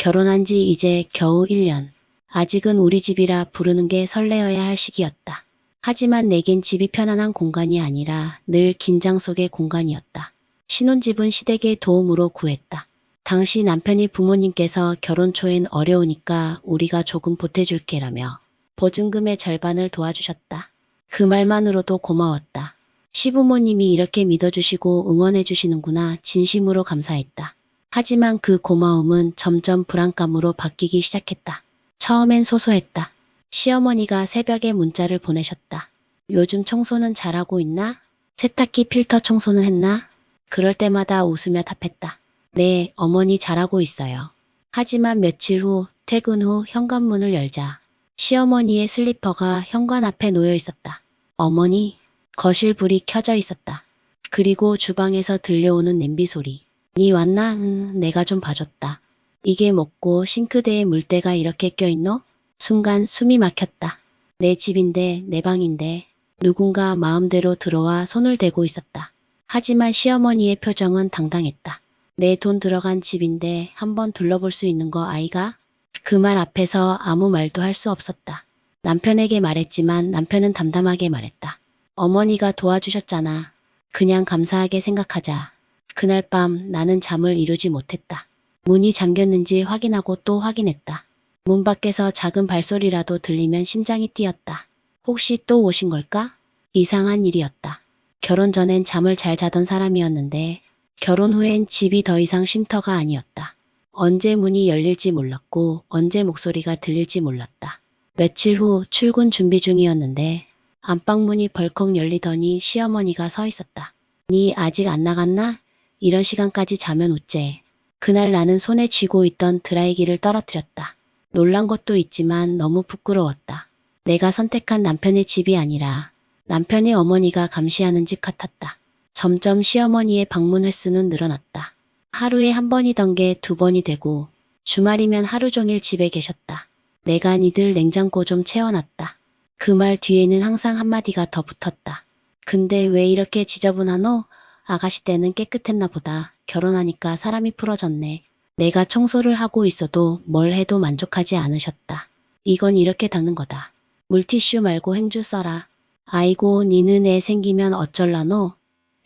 결혼한 지 이제 겨우 1년. 아직은 우리 집이라 부르는 게 설레어야 할 시기였다. 하지만 내겐 집이 편안한 공간이 아니라 늘 긴장 속의 공간이었다. 신혼집은 시댁의 도움으로 구했다. 당시 남편이 부모님께서 결혼 초엔 어려우니까 우리가 조금 보태줄게라며 보증금의 절반을 도와주셨다. 그 말만으로도 고마웠다. 시부모님이 이렇게 믿어주시고 응원해주시는구나 진심으로 감사했다. 하지만 그 고마움은 점점 불안감으로 바뀌기 시작했다. 처음엔 소소했다. 시어머니가 새벽에 문자를 보내셨다. 요즘 청소는 잘하고 있나? 세탁기 필터 청소는 했나? 그럴 때마다 웃으며 답했다. 네, 어머니 잘하고 있어요. 하지만 며칠 후 퇴근 후 현관문을 열자 시어머니의 슬리퍼가 현관 앞에 놓여 있었다. 어머니, 거실 불이 켜져 있었다. 그리고 주방에서 들려오는 냄비 소리. 니 왔나? 응, 내가 좀 봐줬다. 이게 먹고 싱크대에 물때가 이렇게 껴있노? 순간 숨이 막혔다. 내 집인데 내 방인데 누군가 마음대로 들어와 손을 대고 있었다. 하지만 시어머니의 표정은 당당했다. 내 돈 들어간 집인데 한번 둘러볼 수 있는 거 아이가? 그 말 앞에서 아무 말도 할 수 없었다. 남편에게 말했지만 남편은 담담하게 말했다. 어머니가 도와주셨잖아. 그냥 감사하게 생각하자. 그날 밤 나는 잠을 이루지 못했다. 문이 잠겼는지 확인하고 또 확인했다. 문 밖에서 작은 발소리라도 들리면 심장이 뛰었다. 혹시 또 오신 걸까? 이상한 일이었다. 결혼 전엔 잠을 잘 자던 사람이었는데 결혼 후엔 집이 더 이상 쉼터가 아니었다. 언제 문이 열릴지 몰랐고 언제 목소리가 들릴지 몰랐다. 며칠 후 출근 준비 중이었는데 안방문이 벌컥 열리더니 시어머니가 서 있었다. 니 아직 안 나갔나? 이런 시간까지 자면 어째. 그날 나는 손에 쥐고 있던 드라이기를 떨어뜨렸다. 놀란 것도 있지만 너무 부끄러웠다. 내가 선택한 남편의 집이 아니라 남편의 어머니가 감시하는 집 같았다. 점점 시어머니의 방문 횟수는 늘어났다. 하루에 한 번이던 게 두 번이 되고 주말이면 하루 종일 집에 계셨다. 내가 니들 냉장고 좀 채워놨다. 그 말 뒤에는 항상 한마디가 더 붙었다. 근데 왜 이렇게 지저분하노? 아가씨 때는 깨끗했나 보다. 결혼하니까 사람이 풀어졌네. 내가 청소를 하고 있어도 뭘 해도 만족하지 않으셨다. 이건 이렇게 닦는 거다. 물티슈 말고 행주 써라. 아이고 니는 애 생기면 어쩔라노?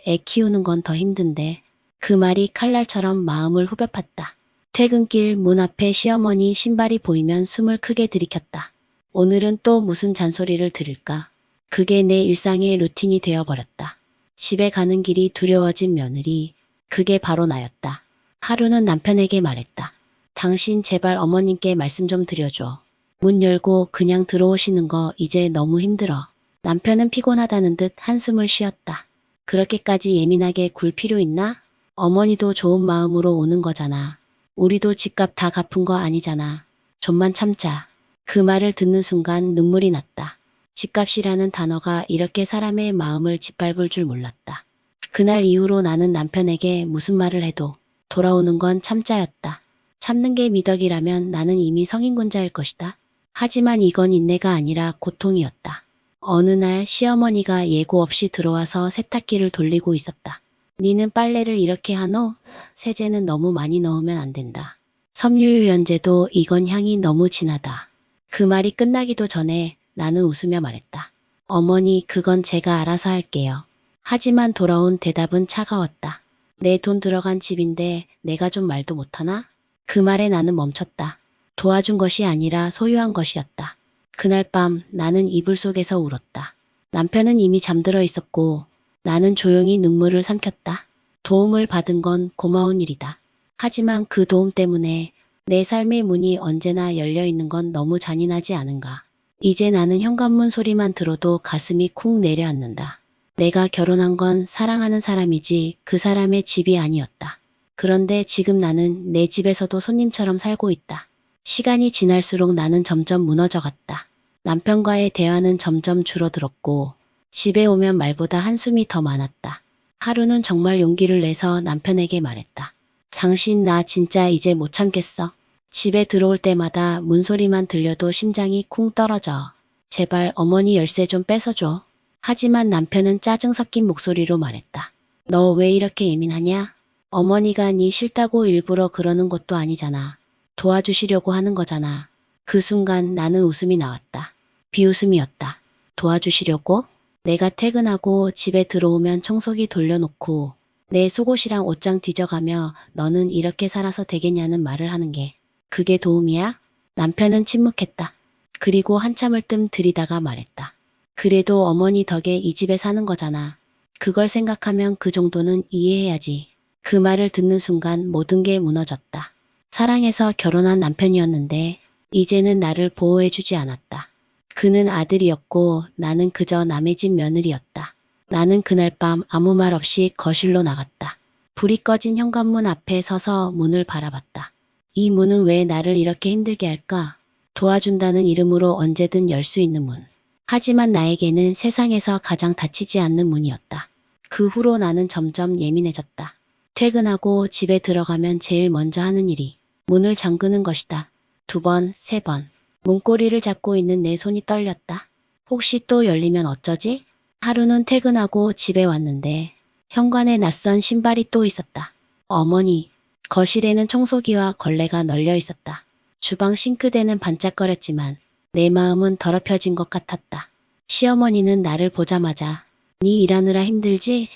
애 키우는 건 더 힘든데. 그 말이 칼날처럼 마음을 후벼팠다. 퇴근길 문 앞에 시어머니 신발이 보이면 숨을 크게 들이켰다. 오늘은 또 무슨 잔소리를 들을까? 그게 내 일상의 루틴이 되어버렸다. 집에 가는 길이 두려워진 며느리. 그게 바로 나였다. 하루는 남편에게 말했다. 당신 제발 어머님께 말씀 좀 드려줘. 문 열고 그냥 들어오시는 거 이제 너무 힘들어. 남편은 피곤하다는 듯 한숨을 쉬었다. 그렇게까지 예민하게 굴 필요 있나? 어머니도 좋은 마음으로 오는 거잖아. 우리도 집값 다 갚은 거 아니잖아. 좀만 참자. 그 말을 듣는 순간 눈물이 났다. 집값이라는 단어가 이렇게 사람의 마음을 짓밟을 줄 몰랐다. 그날 이후로 나는 남편에게 무슨 말을 해도 돌아오는 건 참자였다. 참는 게 미덕이라면 나는 이미 성인군자일 것이다. 하지만 이건 인내가 아니라 고통이었다. 어느 날 시어머니가 예고 없이 들어와서 세탁기를 돌리고 있었다. 니는 빨래를 이렇게 하노? 세제는 너무 많이 넣으면 안 된다. 섬유유연제도 이건 향이 너무 진하다. 그 말이 끝나기도 전에 나는 웃으며 말했다. 어머니, 그건 제가 알아서 할게요. 하지만 돌아온 대답은 차가웠다. 내 돈 들어간 집인데 내가 좀 말도 못하나? 그 말에 나는 멈췄다. 도와준 것이 아니라 소유한 것이었다. 그날 밤 나는 이불 속에서 울었다. 남편은 이미 잠들어 있었고 나는 조용히 눈물을 삼켰다. 도움을 받은 건 고마운 일이다. 하지만 그 도움 때문에 내 삶의 문이 언제나 열려 있는 건 너무 잔인하지 않은가. 이제 나는 현관문 소리만 들어도 가슴이 쿵 내려앉는다. 내가 결혼한 건 사랑하는 사람이지 그 사람의 집이 아니었다. 그런데 지금 나는 내 집에서도 손님처럼 살고 있다. 시간이 지날수록 나는 점점 무너져 갔다. 남편과의 대화는 점점 줄어들었고 집에 오면 말보다 한숨이 더 많았다. 하루는 정말 용기를 내서 남편에게 말했다. 당신 나 진짜 이제 못 참겠어. 집에 들어올 때마다 문소리만 들려도 심장이 쿵 떨어져. 제발 어머니 열쇠 좀 뺏어줘. 하지만 남편은 짜증 섞인 목소리로 말했다. 너 왜 이렇게 예민하냐? 어머니가 네 싫다고 일부러 그러는 것도 아니잖아. 도와주시려고 하는 거잖아. 그 순간 나는 웃음이 나왔다. 비웃음이었다. 도와주시려고? 내가 퇴근하고 집에 들어오면 청소기 돌려놓고 내 속옷이랑 옷장 뒤져가며 너는 이렇게 살아서 되겠냐는 말을 하는 게 그게 도움이야? 남편은 침묵했다. 그리고 한참을 뜸 들이다가 말했다. 그래도 어머니 덕에 이 집에 사는 거잖아. 그걸 생각하면 그 정도는 이해해야지. 그 말을 듣는 순간 모든 게 무너졌다. 사랑해서 결혼한 남편이었는데 이제는 나를 보호해주지 않았다. 그는 아들이었고 나는 그저 남의 집 며느리였다. 나는 그날 밤 아무 말 없이 거실로 나갔다. 불이 꺼진 현관문 앞에 서서 문을 바라봤다. 이 문은 왜 나를 이렇게 힘들게 할까? 도와준다는 이름으로 언제든 열 수 있는 문. 하지만 나에게는 세상에서 가장 다치지 않는 문이었다. 그 후로 나는 점점 예민해졌다. 퇴근하고 집에 들어가면 제일 먼저 하는 일이 문을 잠그는 것이다. 두 번, 세 번. 문고리를 잡고 있는 내 손이 떨렸다. 혹시 또 열리면 어쩌지? 하루는 퇴근하고 집에 왔는데 현관에 낯선 신발이 또 있었다. 어머니, 거실에는 청소기와 걸레가 널려 있었다. 주방 싱크대는 반짝거렸지만 내 마음은 더럽혀진 것 같았다. 시어머니는 나를 보자마자 네 일하느라 힘들지?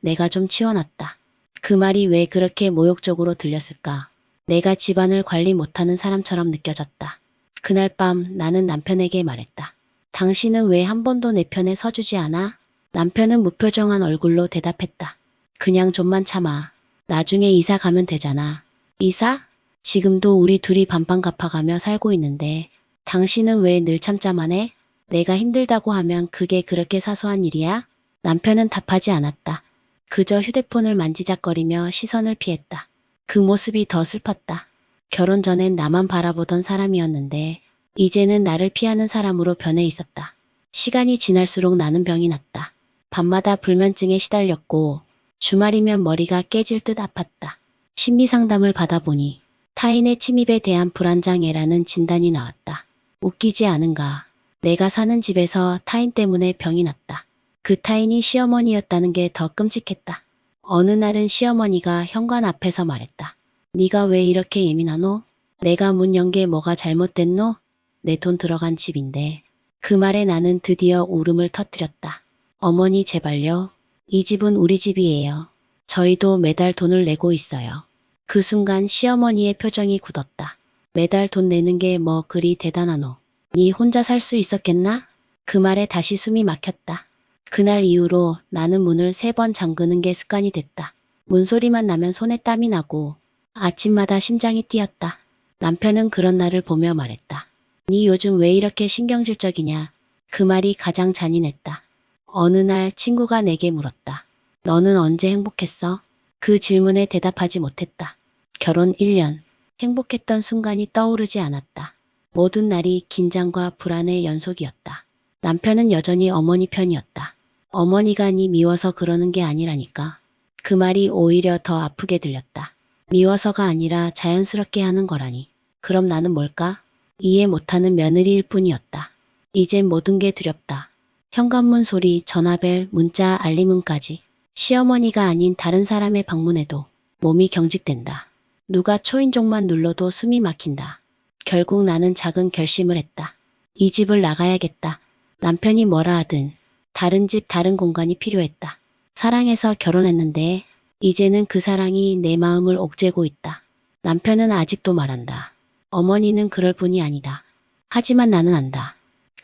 내가 좀 치워놨다. 그 말이 왜 그렇게 모욕적으로 들렸을까? 내가 집안을 관리 못하는 사람처럼 느껴졌다. 그날 밤 나는 남편에게 말했다. 당신은 왜 한 번도 내 편에 서주지 않아? 남편은 무표정한 얼굴로 대답했다. 그냥 좀만 참아. 나중에 이사 가면 되잖아. 이사? 지금도 우리 둘이 반반 갚아가며 살고 있는데 당신은 왜 늘 참자만 해? 내가 힘들다고 하면 그게 그렇게 사소한 일이야? 남편은 답하지 않았다. 그저 휴대폰을 만지작거리며 시선을 피했다. 그 모습이 더 슬펐다. 결혼 전엔 나만 바라보던 사람이었는데 이제는 나를 피하는 사람으로 변해 있었다. 시간이 지날수록 나는 병이 났다. 밤마다 불면증에 시달렸고 주말이면 머리가 깨질 듯 아팠다. 심리 상담을 받아보니 타인의 침입에 대한 불안장애라는 진단이 나왔다. 웃기지 않은가. 내가 사는 집에서 타인 때문에 병이 났다. 그 타인이 시어머니였다는 게 더 끔찍했다. 어느 날은 시어머니가 현관 앞에서 말했다. 네가 왜 이렇게 예민하노? 내가 문연게 뭐가 잘못됐노? 내 돈 들어간 집인데. 그 말에 나는 드디어 울음을 터뜨렸다. 어머니 제발요. 이 집은 우리 집이에요. 저희도 매달 돈을 내고 있어요. 그 순간 시어머니의 표정이 굳었다. 매달 돈 내는 게 뭐 그리 대단하노. 네 혼자 살 수 있었겠나? 그 말에 다시 숨이 막혔다. 그날 이후로 나는 문을 세 번 잠그는 게 습관이 됐다. 문소리만 나면 손에 땀이 나고 아침마다 심장이 뛰었다. 남편은 그런 나를 보며 말했다. 네 요즘 왜 이렇게 신경질적이냐? 그 말이 가장 잔인했다. 어느 날 친구가 내게 물었다. 너는 언제 행복했어? 그 질문에 대답하지 못했다. 결혼 1년. 행복했던 순간이 떠오르지 않았다. 모든 날이 긴장과 불안의 연속이었다. 남편은 여전히 어머니 편이었다. 어머니가 니 미워서 그러는 게 아니라니까. 그 말이 오히려 더 아프게 들렸다. 미워서가 아니라 자연스럽게 하는 거라니. 그럼 나는 뭘까? 이해 못하는 며느리일 뿐이었다. 이젠 모든 게 두렵다. 현관문 소리, 전화벨, 문자, 알림음까지. 시어머니가 아닌 다른 사람의 방문에도 몸이 경직된다. 누가 초인종만 눌러도 숨이 막힌다. 결국 나는 작은 결심을 했다. 이 집을 나가야겠다. 남편이 뭐라 하든 다른 집 다른 공간이 필요했다. 사랑해서 결혼했는데 이제는 그 사랑이 내 마음을 옥죄고 있다. 남편은 아직도 말한다. 어머니는 그럴 분이 아니다. 하지만 나는 안다.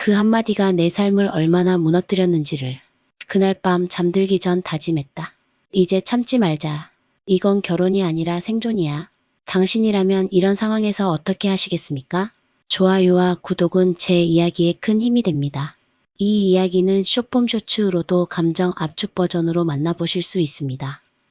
그 한마디가 내 삶을 얼마나 무너뜨렸는지를 그날 밤 잠들기 전 다짐했다. 이제 참지 말자. 이건 결혼이 아니라 생존이야. 당신이라면 이런 상황에서 어떻게 하시겠습니까? 좋아요와 구독은 제 이야기에 큰 힘이 됩니다. 이 이야기는 쇼폼 쇼츠로도 감정 압축 버전으로 만나보실 수 있습니다.